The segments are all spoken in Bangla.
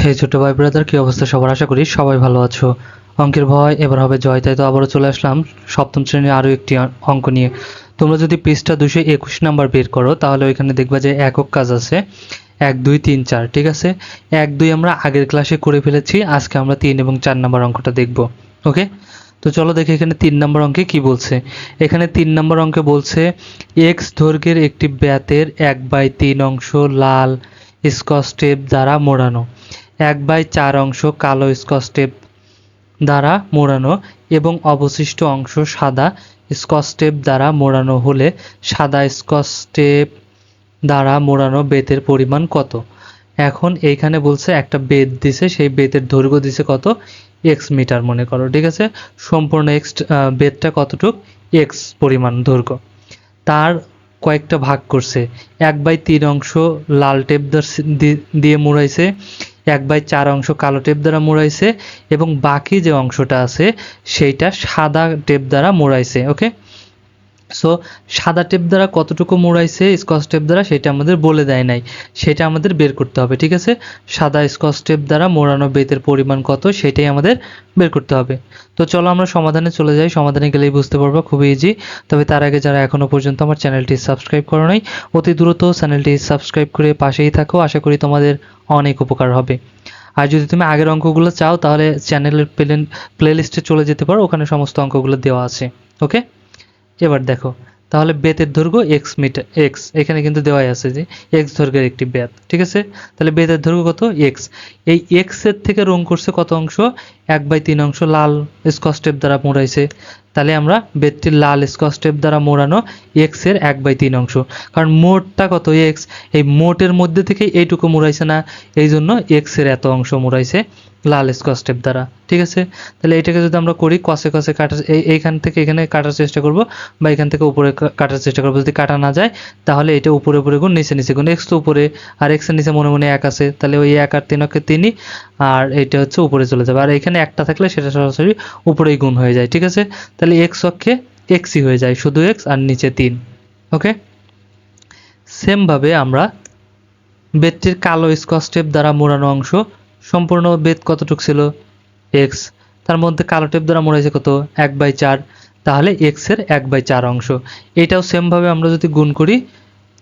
হে ছোট ভাই ব্রাদার কি অবস্থা সবার? আশা করি সবাই ভালো আছো। অঙ্কের ভয় এবার হবে জয়, তাই তো আবারও চলে আসলাম সপ্তম শ্রেণির আরও একটি অঙ্ক নিয়ে। তোমরা যদি পৃষ্ঠা দুশো একুশ নাম্বার বের করো, তাহলে ওইখানে দেখবা যে একক কাজ আছে। এক, দুই, তিন, চার, ঠিক আছে? এক, দুই আমরা আগের ক্লাসে করে ফেলেছি, আজকে আমরা তিন এবং চার নাম্বার অঙ্কটা দেখব, ওকে? তো চলো দেখি এখানে তিন নম্বর অঙ্কে কি বলছে। এখানে তিন নম্বর অঙ্কে বলছে এক্স দৈর্ঘ্যের একটি ব্যাতের এক বাই তিন অংশ লাল স্কচ দ্বারা মোড়ানো। এক বাই চার অংশ কালো স্কচ টেপ দ্বারা মোড়ানো এবং অবশিষ্ট অংশ সাদা স্কচ টেপ দ্বারা মোড়ানো হলে সাদা স্কচ টেপ দ্বারা মোড়ানো বেতের পরিমাণ কত? এখন এইখানে বলছে একটা বেত দিছে, সেই বেতের দৈর্ঘ্য দিছে কত? এক্স মিটার মনে করো, ঠিক আছে? সম্পূর্ণ এক্স বেতটা কতটুক? এক্স পরিমাণ দৈর্ঘ্য। তার কয়েকটা ভাগ করছে। এক বাই তিন অংশ লাল টেপ দিয়ে মুড়াইছে। এক বাই চার অংশ কালো টেপ দ্বারা মোড়াইছে এবং বাকি যে অংশটা আছে, সেইটা সাদা টেপ দ্বারা মোড়াইছে ওকে সো সাদা টেপ দ্বারা কতটুকু মোড়াইছে স্কচ টেপ দ্বারা সেটা আমাদের বলে দেয় নাই। সেটা আমাদের বের করতে হবে, ঠিক আছে? সাদা স্কচ টেপ দ্বারা মোড়ানো বেতের পরিমাণ কত সেটাই আমাদের বের করতে হবে। তো চলো আমরা সমাধানে চলে যাই। সমাধানে গেলেই বুঝতে পারব, খুবই ইজি তবে তার আগে যারা এখনও পর্যন্ত আমার চ্যানেলটি সাবস্ক্রাইব করো নাই, অতি দ্রুত চ্যানেলটি সাবস্ক্রাইব করে পাশেই থাকো। আশা করি তোমাদের অনেক উপকার হবে। আর যদি তুমি আগের অঙ্কগুলো চাও, তাহলে চ্যানেলের প্লে প্লেলিস্টে চলে যেতে পারো। ওখানে সমস্ত অঙ্কগুলো দেওয়া আছে। ওকে এবার দেখো, তাহলে বেতের দৈর্ঘ্য এক্স মিটার এক্স এখানে কিন্তু দেওয়াই আছে যে এক্স দৈর্ঘ্যের একটি বেত, ঠিক আছে? তাহলে বেতের দৈর্ঘ্য কত? এক্স এই এক্সের থেকে রং করছে কত অংশ? এক বাই তিন অংশ লাল স্কচ টেপ দ্বারা মোড়াইছে। তাহলে আমরা বেতটির লাল স্কচ টেপ দ্বারা মোড়ানো এক্সের এক বাই তিন অংশ। কারণ মোটটা কত এক্স এই মোটের মধ্যে থেকে এইটুকু মোড়াইছে না এই জন্য এক্সের এত অংশ মোড়াইছে লাল স্কচ টেপ দ্বারা। ঠিক আছে? তাহলে এটাকে যদি আমরা করি কষে কষে কাটার এইখান থেকে এখানে কাটার চেষ্টা করব বা এখান থেকে উপরে কাটার চেষ্টা করব। যদি কাটা না যায়, তাহলে এটা উপরে উপরে গুণ নিচে নিচে গুণ এক্স তো উপরে। আর এক্সের নিচে মনে মনে এক আছে, তাহলে ওই এক আর তিন অক্ষে তিনই, আর এটা হচ্ছে উপরে চলে যাবে। আর এখানে একটা থাকলে সেটা সরাসরি উপরেই গুণ হয়ে যায়, ঠিক আছে? তাহলে এক্স অক্ষে এক্সই হয়ে যায়, শুধু এক্স আর নিচে তিন, ওকে? সেমভাবে আমরা বেদটির কালো স্কচ টেপ দ্বারা মোড়ানো অংশ, সম্পূর্ণ বেদ কতটুক ছিল? এক্স তার মধ্যে কালো টেপ দ্বারা মোড়াইছে কত? এক বাই চার, তাহলে এক্সের এক বাই চার অংশ। এটাও সেমভাবে আমরা যদি গুণ করি,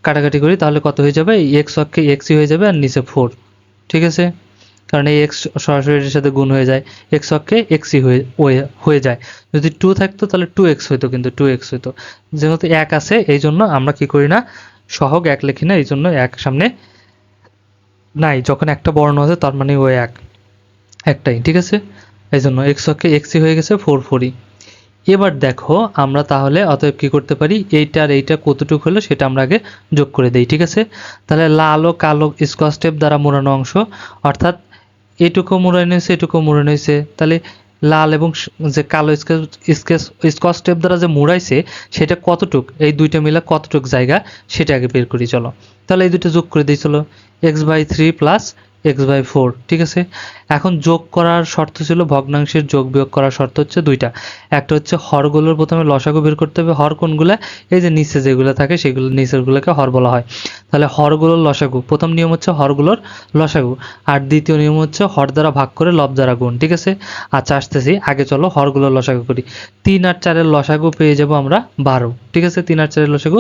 কাটাকাটি করি, তাহলে কত হয়ে যাবে? এক্স অক্ষে এক্সই হয়ে যাবে আর নিচে ফোর ঠিক আছে? কারণ এই এক্স সরাসরি এর সাথে গুণ হয়ে যায় এক্স অক্ষে এক্সই হয়ে হয়ে- যায়। যদি টু থাকতো তাহলে টু এক্স হইতো, কিন্তু টু এক্স হইতো। যেহেতু এক আছে, এই জন্য আমরা কি করি না, সহগ এক লিখি না, এই জন্য এক সামনে নাই। যখন একটা বর্ণ আছে, তার মানে ওই এক, একটাই, ঠিক আছে? এই জন্য এক্স অক্ষে এক্সই হয়ে গেছে ফোর ফোরই এবার দেখো, আমরা তাহলে অতএব কি করতে পারি? এইটা আর এইটা কতটুকু হলো সেটা আমরা আগে যোগ করে দেই, ঠিক আছে? তাহলে লাল ও কালো স্কচ টেপ দ্বারা মোড়ানো অংশ, অর্থাৎ এটুকু মোড়ানো হয়েছে এটুকু মোড়ানো হয়েছে তাহলে লাল এবং যে কালো স্কেচ স্কেচ, স্কচ দ্বারা যে মোড়াইছে, সেটা কতটুক? এই দুইটা মিলে কতটুক জায়গা? সেটা আগে বের করি, চলো। তাহলে এই দুটো যোগ করে দিই, চলো। X by three plus x by four ঠিক আছে? এখন যোগ করার শর্ত ছিল, ভগ্নাংশের যোগ বিয়োগ করার শর্ত হচ্ছে দুইটা। একটা হচ্ছে হরগুলোর প্রথমে লসাগু বের করতে হবে, হর কোনগুলা? এই যে নিচে যেগুলো থাকে সেগুলো নিচেরগুলোকে হর বলা হয়। তাহলে হরগুলোর লসাগু, প্রথম নিয়ম হচ্ছে হরগুলোর লসাগু, আর দ্বিতীয় নিয়ম হচ্ছে হর দ্বারা ভাগ করে লব দ্বারা গুণ, ঠিক আছে? আচ্ছা আসতেছি, আগে চলো হরগুলোর লসাগু করি। তিন আর চারের লসাগু পেয়ে যাব আমরা বারো, ঠিক আছে? তিন আর চারের লসাগু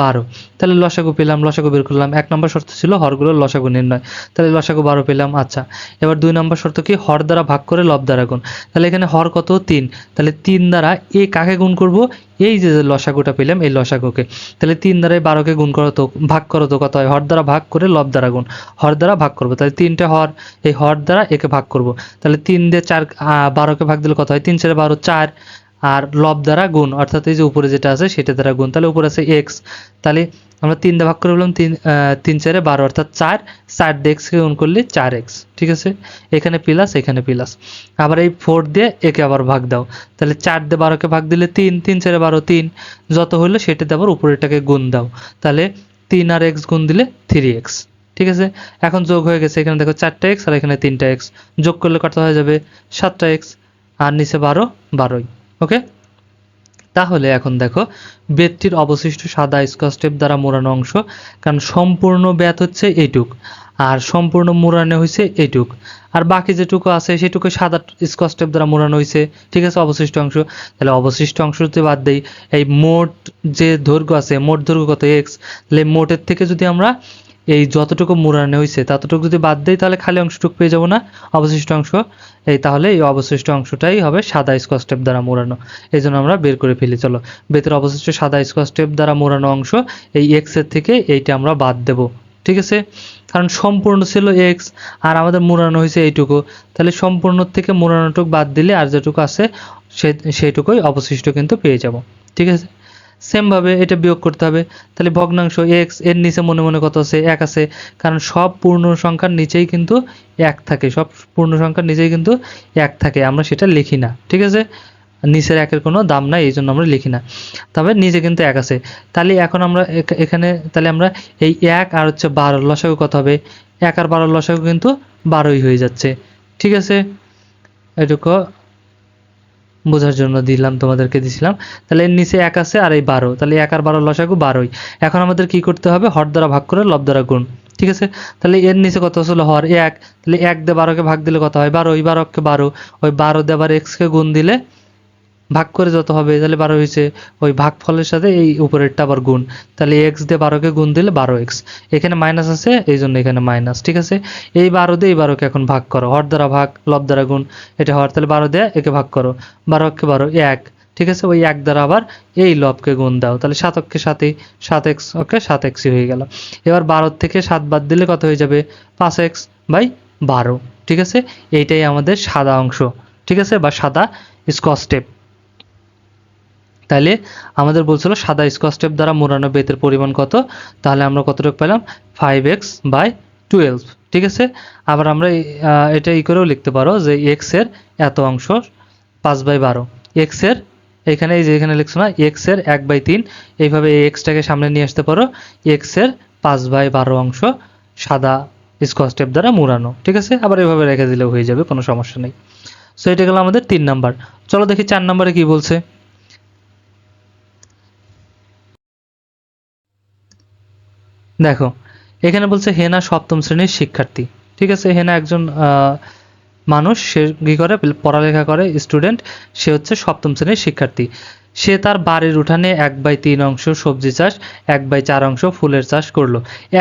বারো। তাহলে লসাগু পেলাম, লসাগু বের করলাম। এক নম্বর শর্ত ছিল হরগুলোর লসাগু নির্ণয়। তাহলে লসাগু বারো পেলাম আচ্ছা। এবার দুই নম্বর শর্ত কি? হর দ্বারা ভাগ করে লব দ্বারা গুণ। তাহলে এখানে হর কত? তিন। তাহলে তিন দ্বারা এ কাকে গুণ করব? এই যে লসাগুটা পেলাম, এই লসাগুকে। তাহলে তিন দ্বারা বারোকে গুণ করো তো, ভাগ করো তো কত হয়? হর দ্বারা ভাগ করে লব দ্বারা গুণ। হর দ্বারা ভাগ করব। তাহলে তিনটে হর, এই হর দ্বারা একে ভাগ করব। তাহলে তিন দিয়ে চার বারোকে ভাগ দিলে কত হয়? তিন চারে বারো, চার। আর লব দ্বারা গুণ, অর্থাৎ এই যে উপরে যেটা আছে সেটা দ্বারা গুণ। তাহলে উপরে আছে এক্স তাহলে আমরা তিন ভাগ করে বললাম তিন তিন চারে বারো, অর্থাৎ চার চার এক্সকে গুণ করলে চার এক্স ঠিক আছে? এখানে প্লাস এখানে প্লাস আবার এই ফোর দিয়ে একে আবার ভাগ দাও। তাহলে চার দিয়ে বারোকে ভাগ দিলে তিন তিন চারে বারো, তিন। যত হইল সেটাতে আবার উপরেরটাকে গুণ দাও। তাহলে তিন আর এক্স গুণ দিলে থ্রি এক্স ঠিক আছে? এখন যোগ হয়ে গেছে, এখানে দেখো চারটা এক্স আর এখানে তিনটা এক্স যোগ করলে কত হয়ে যাবে? সাতটা এক্স আর নিচে বারো, বারোই। ওকে? তাহলে এখন দেখো বেদটির অবশিষ্ট সাদা স্কচ টেপ দ্বারা মোড়ানো অংশ, কারণ সম্পূর্ণ ব্যাত হচ্ছে এইটুক আর সম্পূর্ণ মোড়ানো হয়েছে এইটুক আর বাকি যেটুকু আছে সেটুকু সাদা স্কচ টেপ দ্বারা মোড়ানো হয়েছে, ঠিক আছে, অবশিষ্ট অংশ। তাহলে অবশিষ্ট অংশ যদি বাদ দেই, এই মোট যে দৈর্ঘ্য আছে, মোট দৈর্ঘ্য কত এক্স তাহলে মোটের থেকে যদি আমরা এই যতটুকু মোড়ানো হয়েছে ততটুকু যদি বাদ দেয় তাহলে খালি অংশটুকু পেয়ে যাব না। অবশিষ্ট অংশ, এই তাহলে এই অবশিষ্ট অংশটাই হবে সাদা স্কচ টেপ দ্বারা মোড়ানো এই জন্য আমরা বের করে ফেলি, চলো। বেতের অবশিষ্ট সাদা স্কচ টেপ দ্বারা মোড়ানো অংশ, এই এক্সের থেকে এইটা আমরা বাদ দেব, ঠিক আছে? কারণ সম্পূর্ণ ছিল এক্স আর আমাদের মোড়ানো হয়েছে এইটুকু। তাহলে সম্পূর্ণ থেকে মোড়ানোটুকু বাদ দিলে আর যেটুকু আছে, সে, সেইটুকুই অবশিষ্ট কিন্তু পেয়ে যাব, ঠিক আছে? সেমভাবে এটা বিয়োগ করতে হবে। তাহলে ভগ্নাংশ এক্সের নিচে মনে মনে কত আছে? এক আছে। কারণ সব পূর্ণ সংখ্যার নিচেই কিন্তু এক থাকে। সব পূর্ণ সংখ্যার নিচেই কিন্তু এক থাকে। আমরা সেটা লিখি না, ঠিক আছে? নিচের একের কোনো দাম নাই এই জন্য আমরা লিখি না। তবে নিচে কিন্তু এক আছে। তাহলে এখন আমরা এখানে তাহলে আমরা এই এক আর হচ্ছে বারো লসাগু কত হবে? এক আর বারোর লসাগু কিন্তু বারোই হয়ে যাচ্ছে। ঠিক আছে? এটুকু বোঝার জন্য দিলাম, তোমাদেরকে দিছিলাম। তাহলে এর নিচে এক আছে আর এই বারো। তাহলে এক আর বারো, লসাগু বারোই। এখন আমাদের কি করতে হবে? হর দ্বারা ভাগ করে লব দ্বারা গুণ। ঠিক আছে? তাহলে এর নিচে কত আসলে হর এক। তাহলে এক দিয়ে বারোকে ভাগ দিলে কত হয়? বারো। ওই বারোকে বারো। ওই বারো দিয়ে আবার এক্সকে গুণ দিলে ভাগ করে যত হবে, তাহলে বারো হয়েছে। ওই ভাগ ফলের সাথে এই উপরেরটা আবার গুণ। তাহলে এক্স দিয়ে বারোকে গুণ দিলে বারো এক্স এখানে মাইনাস আছে, এই জন্য এখানে মাইনাস ঠিক আছে? এই বারো দিয়ে এই বারোকে এখন ভাগ করো। হর দ্বারা ভাগ, লব দ্বারা গুণ, এটা হর, তাহলে বারো দিয়ে একে ভাগ করো। বারো বারো, এক, ঠিক আছে? ওই এক দ্বারা আবার এই লবকে গুণ দাও। তাহলে সাত অক্ষে সাতই, সাত এক্স ওকে সাত এক্সই হয়ে গেল। এবার বারোর থেকে সাত বাদ দিলে কত হয়ে যাবে? পাঁচ এক্স বাই বারো, ঠিক আছে? এইটাই আমাদের সাদা অংশ, ঠিক আছে? বা সাদা স্কচ টেপ তাহলে আমাদের বলছিল সাদা স্কচ টেপ দ্বারা মোড়ানো বেতের পরিমাণ কত? তাহলে আমরা কতটুকু পেলাম? ফাইভ এক্স বাই টুয়েলভ ঠিক আছে? আবার আমরা এটা ই করেও লিখতে পারো যে এক্সের এত অংশ পাঁচ বাই বারো। এক্সের, এখানে এই যে এখানে লিখছো না এক্সের এক বাই তিন, এইভাবে এই এক্সটাকে সামনে নিয়ে আসতে পারো। এক্সের পাঁচ বাই বারো অংশ সাদা স্কচ টেপ দ্বারা মোড়ানো, ঠিক আছে? আবার এভাবে রেখে দিলেও হয়ে যাবে, কোনো সমস্যা নেই। সো এটা গেল আমাদের তিন নাম্বার। চলো দেখি চার নাম্বারে কি বলছে। দেখো, এখানে বলছে হেনা সপ্তম শ্রেণির শিক্ষার্থী। ঠিক আছে, হেনা একজন মানুষ, সে কি করে? পড়ালেখা করে, স্টুডেন্ট, সে হচ্ছে সপ্তম শ্রেণির শিক্ষার্থী। সে তার বাড়ির উঠানে এক বাই তিন অংশ সবজি চাষ, এক বাই চার অংশ ফুলের চাষ করল।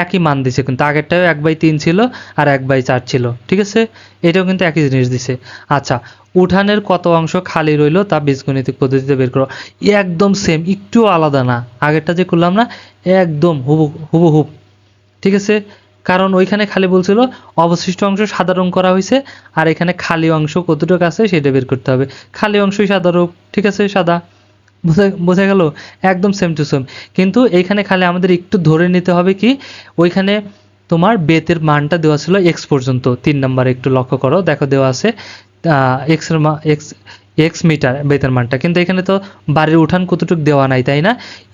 একই মান দিছে, কিন্তু আগেরটাও এক বাই তিন ছিল আর এক বাই চার ছিল, ঠিক আছে? এটাও কিন্তু একই জিনিস দিছে। আচ্ছা উঠানের কত অংশ খালি রইল তা বীজগণিতিক পদ্ধতিতে বের করো। একদম সেম একটু আলাদা না। আগেরটা যে করলাম না, একদম হুবু, হুবহুব, ঠিক আছে? কারণ ওইখানে খালি বলছিল, অবশিষ্ট অংশ সাদা রং করা হয়েছে আর এখানে খালি অংশ কতটুকু আছে সেটা বের করতে হবে। খালি অংশই সাদা রূপ ঠিক আছে, সাদা। বোঝা গেল? একদম সেম টু সেম কিন্তু এইখানে খালি আমাদের একটু ধরে নিতে হবে কি, ওইখানে তোমার বেতের মানটা দেওয়া ছিল এক্স পর্যন্ত। তিন নাম্বারে একটু লক্ষ্য করো, দেখো দেওয়া আছে এক্সের মা এক্স এক্স মিটার বেতের মানটা। কিন্তু এখানে তো বাড়ির উঠান কতটুকু দেওয়া নাই, তাই না?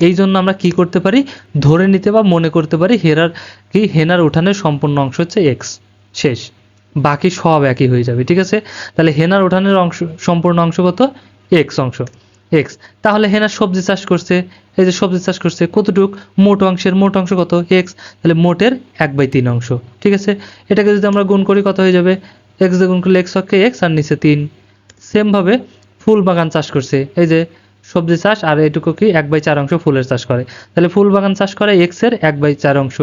এই জন্য আমরা কি করতে পারি, ধরে নিতে বা মনে করতে পারি, হেরার কি, হেনার উঠানের সম্পূর্ণ অংশ হচ্ছে এক্স শেষ। বাকি সব একই হয়ে যাবে, ঠিক আছে? তাহলে হেনার উঠানের অংশ, সম্পূর্ণ অংশ কত? এক্স অংশ। এক্স তাহলে হেনা সবজি চাষ করছে, এই যে সবজি চাষ করছে, কতটুক? মোট অংশের, মোট অংশ কত? এক্স তাহলে মোটের এক বাই তিন অংশ, ঠিক আছে? এটাকে যদি আমরা গুণ করি, কত হয়ে যাবে? এক্স গুণ করলে এক্স অক্ষে এক্স আর নিচে তিন। সেমভাবে ফুল বাগান চাষ করছে, এই যে সবজি চাষ আর এটুকু কি এক বাই চার অংশ ফুলের চাষ করে। তাহলে ফুল বাগান চাষ করে এক্সের এক বাই চার অংশ।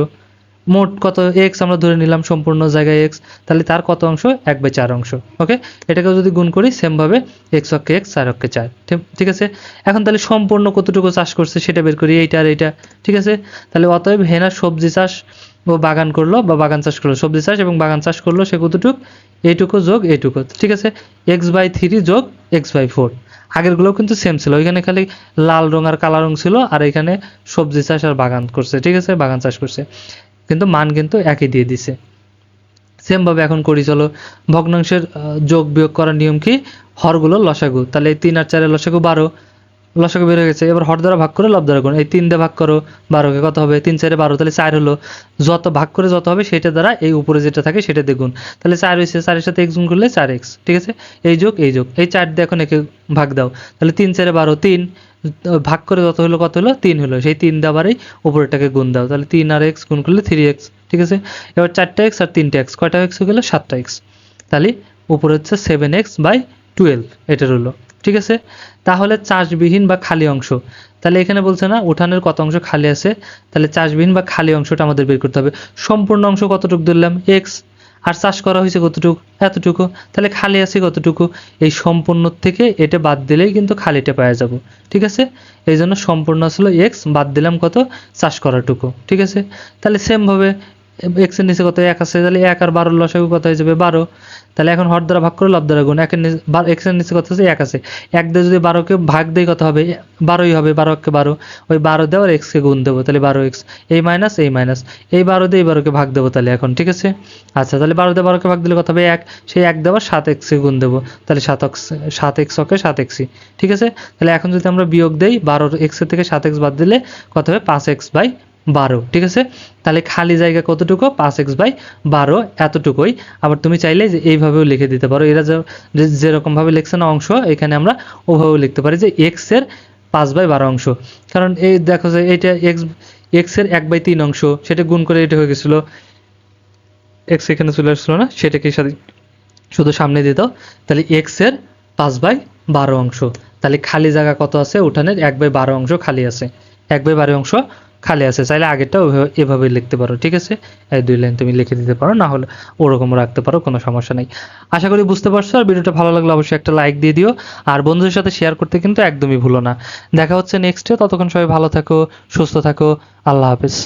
মোট কত এক্স আমরা ধরে নিলাম সম্পূর্ণ জায়গায় এক্স তাহলে তার কত অংশ? এক বাই চার অংশ ওকে এটাকে যদি গুণ করি সেমভাবে এক্স অক্ষে এক্স চার অক্ষে চার, ঠিক- আছে? এখন তাহলে সম্পূর্ণ কতটুকু চাষ করছে সেটা বের করি, এইটা আর এইটা, ঠিক আছে? তাহলে অতএব হেনা সবজি চাষ ও বাগান করল, বা বাগান চাষ করল, সবজি চাষ এবং বাগান চাষ করল সে কতটুক? এইটুকু যোগ এইটুকু ঠিক আছে? এক্স বাই থ্রি যোগ এক্স বাই ফোর আগেরগুলো কিন্তু সেম ছিল, ওইখানে খালি লাল রং আর কালা রং ছিল, আর এখানে সবজি চাষ আর বাগান করছে, ঠিক আছে? বাগান চাষ করছে। কিন্তু মান কিন্তু একই দিয়ে দিছে। সেমভাবে এখন করি, চলো, ভগ্নাংশের যোগ বিয়োগ করার নিয়ম কি? হরগুলো লসাগু। তাহলে এই তিন আর চারের লসাগু বারো। লসাগু বের হয়ে গেছে। এবার হর দ্বারা ভাগ করে লব দ্বারা গুণ। এই তিন দিয়ে ভাগ করো, বারোকে কত হবে? তিন চারে বারো, তাহলে চার হলো। যত ভাগ করে যত হবে, সেটা দ্বারা এই উপরে যেটা থাকে, সেটা দিয়ে গুণ। তাহলে চার হয়েছে, চারের সাথে এক্স গুণ করলে চার এক্স ঠিক আছে? এই যোগ এই যোগ। এই চার দিয়ে এখন একে ভাগ দাও। তাহলে তিন চারে বারো, তিন। ভাগ করে যত হলো, কত হলো? তিন হলো। সেই তিন এই উপরেরটাকে গুণ দাও। তাহলে তিন আর এক্স গুণ করলে থ্রি এক্স ঠিক আছে? এবার চারটা এক্স আর তিনটে এক্স কয়টা এক্স হয়ে গেলো? সাতটা এক্স তাহলে উপরে হচ্ছে সেভেন এক্স বাই টুয়েলভ এটা রইল। ঠিক আছে? তাহলে চাষবিহীন বা খালি অংশ। তাহলে এখানে বলছে না, উঠানের কত অংশ খালি আছে? তাহলে চাষবিহীন বা খালি অংশটা আমাদের বের করতে হবে। সম্পূর্ণ অংশ কতটুকু ধরলাম? এক্স আর চাষ করা হয়েছে কতটুকু? এতটুকু। তাহলে খালি আছে কতটুকু? এই সম্পূর্ণ থেকে এটা বাদ দিলেই কিন্তু খালিটা পাওয়া যাব। ঠিক আছে? এই জন্য সম্পূর্ণ আসলে এক্স বাদ দিলাম কত? চাষ করাটুকু। ঠিক আছে? তাহলে সেমভাবে এক্সের নিচে কত? এক আছে, তাহলে এক আর বারোর লসাগু কত হয়ে যাবে? বারো। তাহলে এখন হর দ্বারা ভাগ করে লব দ্বারা গুণ। একের নিচে এক্সের নিচে কত আছে এক আছে। এক দিয়ে যদি বারোকে ভাগ দেয় কত হবে? বারোই হবে, বারো একে বারো। ওই বারো দেওয়ার এক্সকে গুণ দেবো, তাহলে বারো এক্স এই মাইনাস এই মাইনাস এই বারো দিয়ে বারোকে ভাগ দেবো তাহলে এখন, ঠিক আছে? আচ্ছা তাহলে বারো দিয়ে বারোকে ভাগ দিলে কত হবে? এক। সেই এক দেওয়ার সাত এক্সকে গুণ দেবো। তাহলে সাত এক্স সাত এক্স ওকে সাত এক্সই ঠিক আছে? তাহলে এখন যদি আমরা বিয়োগ দেই বারো এক্সের থেকে সাত এক্স বাদ দিলে কত হবে? পাঁচ এক্স বাই বারো, ঠিক আছে? তাহলে খালি জায়গা কতটুকু? পাঁচ এক্স বাই বারো, এতটুকুই। আবার তুমি চাইলে যে এইভাবেও লিখে দিতে পারো। এরা যেরকমভাবে লিখছে না অংশ, এখানে আমরা ওভাবেও লিখতে পারি যে এক্সের পাঁচ বাই বারো অংশ। কারণ এই দেখো যে এইটা এক্স এক্সের এক বাই তিন অংশ, সেটা গুণ করে এটা হয়ে গেছিল। এক্স এখানে চলে আসলো না, সেটাকে সাথে শুধু সামনে দিত তাহলে এক্সের পাঁচ বাই বারো অংশ। তাহলে খালি জায়গা কত আছে? উঠানের এক বাই বারো অংশ খালি আছে। এক বাই বারো অংশ খালি আছে, চাইলে আগেরটা এভাবে লিখতে পারো, ঠিক আছে? এই দুই লাইন তুমি লিখে দিতে পারো, না হলে ওরকম রাখতে পারো, কোনো সমস্যা নেই। আশা করি বুঝতে পারছ, আর ভিডিওটা ভালো লাগলে অবশ্যই একটা লাইক দিয়ে দিও, আর বন্ধুদের সাথে শেয়ার করতে কিন্তু একদমই ভুলো না। দেখা হচ্ছে নেক্সটে ততক্ষণ সবাই ভালো থাকো, সুস্থ থাকো, আল্লাহ হাফেজ।